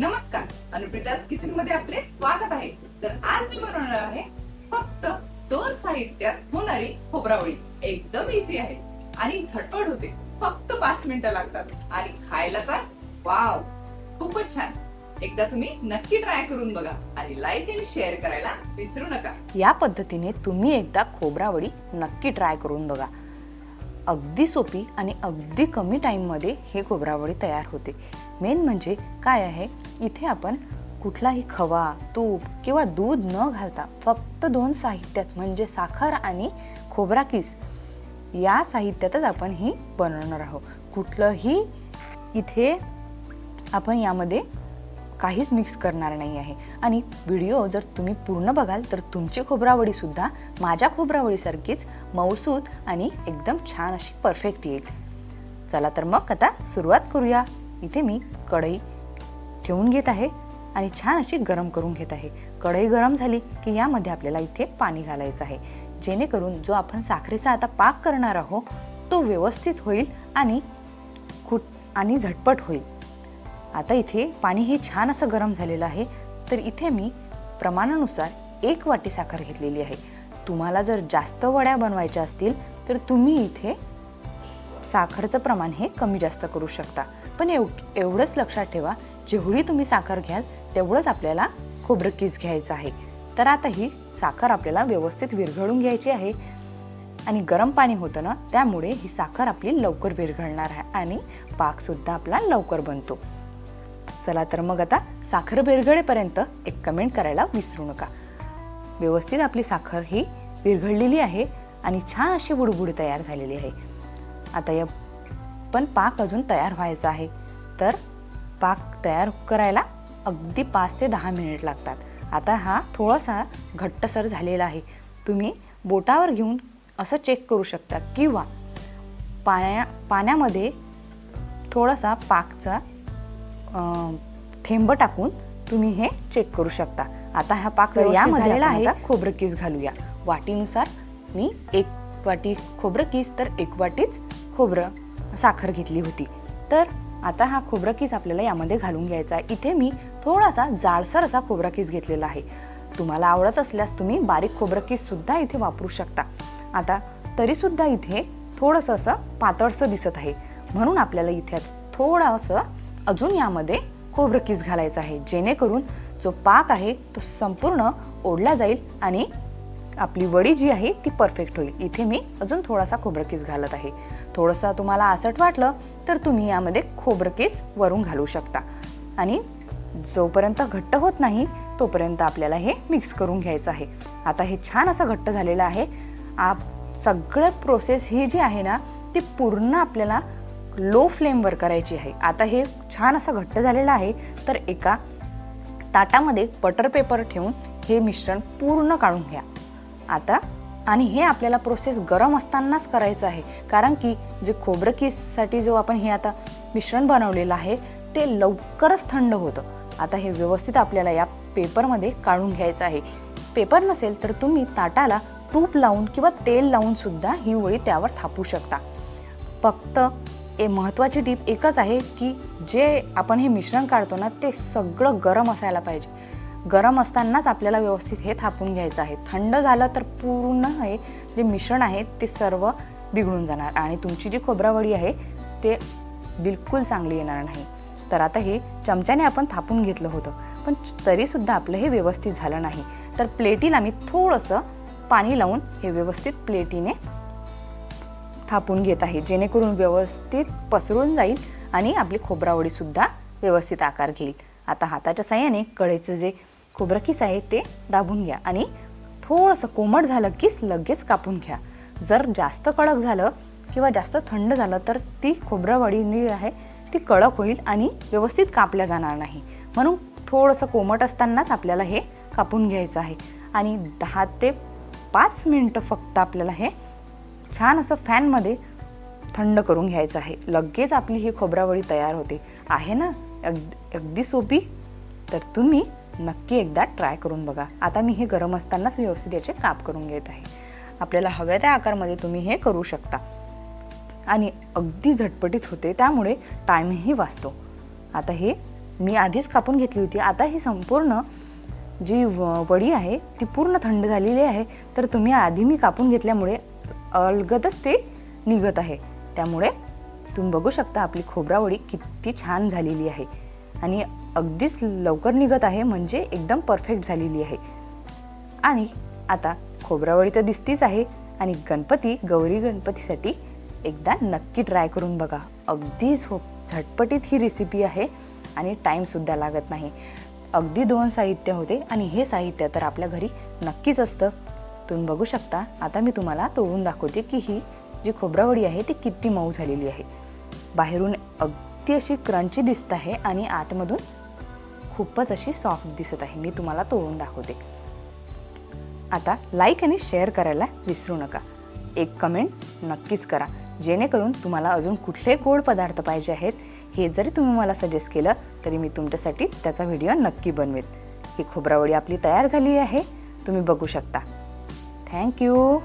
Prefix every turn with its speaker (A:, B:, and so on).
A: नमस्कार. अनुप्रिताज किचनमध्ये आपले स्वागत आहे. तर आज मी बनवणार आहे फक्त दोन साहित्यात होणारी खोबरावळी. एकदम इझी आहे. आणि झटपट होते. फक्त पाच मिनिटं लागतात. आणि खायला तर वाव! खूपच छान. एकदा तुम्ही नक्की ट्राय करून बघा. आणि लाईक आणि शेअर करायला विसरू नका.
B: या पद्धतीने तुम्ही एकदा खोबरावडी नक्की ट्राय करून बघा. अगदी सोपी आणि अगदी कमी टाईममध्ये हे खोबरावडी तयार होते. मेन म्हणजे काय आहे? इथे आपण कुठलाही खवा तूप किंवा दूध न घालता फक्त दोन साहित्यात म्हणजे साखर आणि खोबरा किस या साहित्यातच आपण ही बनवणार आहोत. कुठलंही इथे आपण यामध्ये काहीच मिक्स करणार नाही आहे. आणि व्हिडिओ जर तुम्ही पूर्ण बघाल तर तुमची खोबरावडीसुद्धा माझ्या खोबरावडीसारखीच मऊसूत आणि एकदम छान अशी परफेक्ट येईल. चला तर मग आता सुरुवात करूया. इथे मी कढई ठेवून घेत आहे आणि छान अशी गरम करून घेत आहे. कढई गरम झाली की यामध्ये आपल्याला इथे पाणी घालायचं आहे. जेणेकरून जो आपण साखरेचा आता पाक करणार आहोत तो व्यवस्थित होईल आणि कुट आणि झटपट होईल. आता इथे पाणी हे छान असं गरम झालेलं आहे. तर इथे मी प्रमाणानुसार एक वाटी साखर घेतलेली आहे. तुम्हाला जर जास्त वड्या बनवायच्या असतील तर तुम्ही इथे साखरचं प्रमाण हे कमी जास्त करू शकता. पण एव एवढंच लक्षात ठेवा जेवढी तुम्ही साखर घ्याल तेवढंच आपल्याला खोबरं किस घ्यायचं आहे. तर आता ही साखर आपल्याला व्यवस्थित विरघळून घ्यायची आहे. आणि गरम पाणी होतं ना त्यामुळे ही साखर आपली लवकर विरघळणार आहे आणि पाकसुद्धा आपला लवकर बनतो. चला तर मग आता साखर विरघळेपर्यंत एक कमेंट करायला विसरू नका. व्यवस्थित आपली साखर ही विरघळलेली आहे आणि छान अशी बुडबुड तयार झालेली आहे. आता या पण पाक अजून तयार व्हायचा आहे. तर पाक तयार करायला अगदी पाच ते दहा मिनिट लागतात. आता हा थोडासा घट्टसर झालेला आहे. तुम्ही बोटावर घेऊन असं चेक करू शकता किंवा पाण्या पाण्यामध्ये थोडासा पाकचा थेंब टाकून तुम्ही हे चेक करू शकता. आता हा पाक यामध्ये आहे. खोबरं किस घालूया. वाटीनुसार मी एक वाटी खोबरं किस तर एक वाटीच खोबरं साखर घेतली होती. तर आता हा खोबरं किस आपल्याला यामध्ये घालून घ्यायचा आहे. इथे मी थोडासा जाडसर असा खोबरा किस घेतलेला आहे. तुम्हाला आवडत असल्यास तुम्ही बारीक खोबरं किस सुद्धा इथे वापरू शकता. आता तरीसुद्धा इथे थोडंसं असं पातळसं दिसत आहे. म्हणून आपल्याला इथे थोडंसं अजून यामध्ये खोबरं किस घालायचं आहे जेणेकरून जो पाक आहे तो संपूर्ण ओढला जाईल आणि आपली वडी जी आहे ती परफेक्ट होईल. इथे मी अजून थोडासा खोबरं किस घालत आहे. थोडंसं तुम्हाला आसट वाटलं तर तुम्ही यामध्ये खोबरं किस वरून घालू शकता. आणि जोपर्यंत घट्ट होत नाही तोपर्यंत आपल्याला हे मिक्स करून घ्यायचं आहे. आता हे छान असं घट्ट झालेलं आहे. आप सगळं प्रोसेस ही जी आहे ना ती पूर्ण आपल्याला लो फ्लेमवर करायची आहे. आता हे छान असं घट्ट झालेलं आहे तर एका ताटामध्ये बटर पेपर ठेवून हे मिश्रण पूर्ण काढून घ्या. आता आणि हे आपल्याला प्रोसेस गरम असतानाच करायचं आहे कारण की जे खोबरं किससाठी जो आपण हे आता मिश्रण बनवलेलं आहे ते लवकरच थंड होतं. आता हे व्यवस्थित आपल्याला या पेपरमध्ये काढून घ्यायचं आहे. पेपर नसेल तर तुम्ही ताटाला तूप लावून किंवा तेल लावून सुद्धा ही वळी त्यावर थापू शकता. फक्त ए महत्त्वाची टीप एकच आहे की जे आपण हे मिश्रण काढतो ना ते सगळं गरम असायला पाहिजे. गरम असतानाच आपल्याला व्यवस्थित हे थापून घ्यायचं आहे. थंड झालं तर पूर्ण हे जे मिश्रण आहे ते सर्व बिघडून जाणार. आणि तुमची जी खोबरावडी आहे ते बिलकुल चांगली येणार नाही. तर आता हे चमच्याने आपण थापून घेतलं होतं. पण तरीसुद्धा आपलं हे व्यवस्थित झालं नाही. तर प्लेटीला मी थोडंसं पाणी लावून हे व्यवस्थित प्लेटीने थापून घेत आहे. जेणेकरून व्यवस्थित पसरून जाईल आणि आपली खोबरावडीसुद्धा व्यवस्थित आकार घेईल. आता हाताच्या साह्याने कळेचं जे खोबरं आहे ते दाबून घ्या आणि थोडंसं कोमट झालं कीच लगेच कापून घ्या. जर जास्त कडक झालं किंवा जास्त थंड झालं तर ती खोबरावडी जी आहे ती कडक होईल आणि व्यवस्थित कापल्या जाणार नाही. म्हणून थोडंसं कोमट असतानाच आपल्याला हे कापून घ्यायचं आहे. आणि दहा ते पाच मिनटं फक्त आपल्याला हे छान असं फॅनमध्ये थंड करून घ्यायचं आहे. लगेच आपली ही खोबरावडी तयार होते. आहे ना? अग अगदी सोपी? तर तुम्ही नक्की एकदा ट्राय करून बघा. आता मी हे गरम असतानाच व्यवस्थित याचे काप करून घेत आहे. आपल्याला हव्या त्या आकारमध्ये तुम्ही हे करू शकता. आणि अगदी झटपटीत होते त्यामुळे टाईमही वाचतो. आता हे मी आधीच कापून घेतली होती. आता ही संपूर्ण जी व- वडी आहे ती पूर्ण थंड झालेली आहे. तर तुम्ही आधी मी कापून घेतल्यामुळे अलगदच ते निघत आहे. त्यामुळे तुम्ही बघू शकता आपली खोबरावडी किती छान झालेली आहे. आणि अगदीच लवकर निघत आहे म्हणजे एकदम परफेक्ट झालेली आहे. आणि आता खोबरावळी तर दिसतीच आहे आणि गणपती गौरी गणपतीसाठी एकदा नक्की ट्राय करून बघा. अगदी झोप झटपटीत ही रेसिपी आहे आणि टाईमसुद्धा लागत नाही. अगदी दोन साहित्य होते आणि हे साहित्य तर आपल्या घरी नक्कीच असतं. तुम्ही बघू शकता. आता मी तुम्हाला तोडून दाखवते की ही जी खोबरावडी आहे ती किती मऊ झालेली आहे. बाहेरून अगदी अशी क्रंची दिसत आहे आणि आतमधून खूपच अशी सॉफ्ट दिसत आहे. मी तुम्हाला तोडून दाखवते. आता लाईक आणि शेअर करायला विसरू नका. एक कमेंट नक्कीच करा. जेणेकरून तुम्हाला अजून कुठले गोड पदार्थ पाहिजे आहेत हे जरी तुम्ही मला सजेस्ट केलं तरी मी तुमच्यासाठी त्याचा व्हिडिओ नक्की बनवेन. ही खोबरावडी आपली तयार झाली आहे. तुम्ही बघू शकता. Thank you.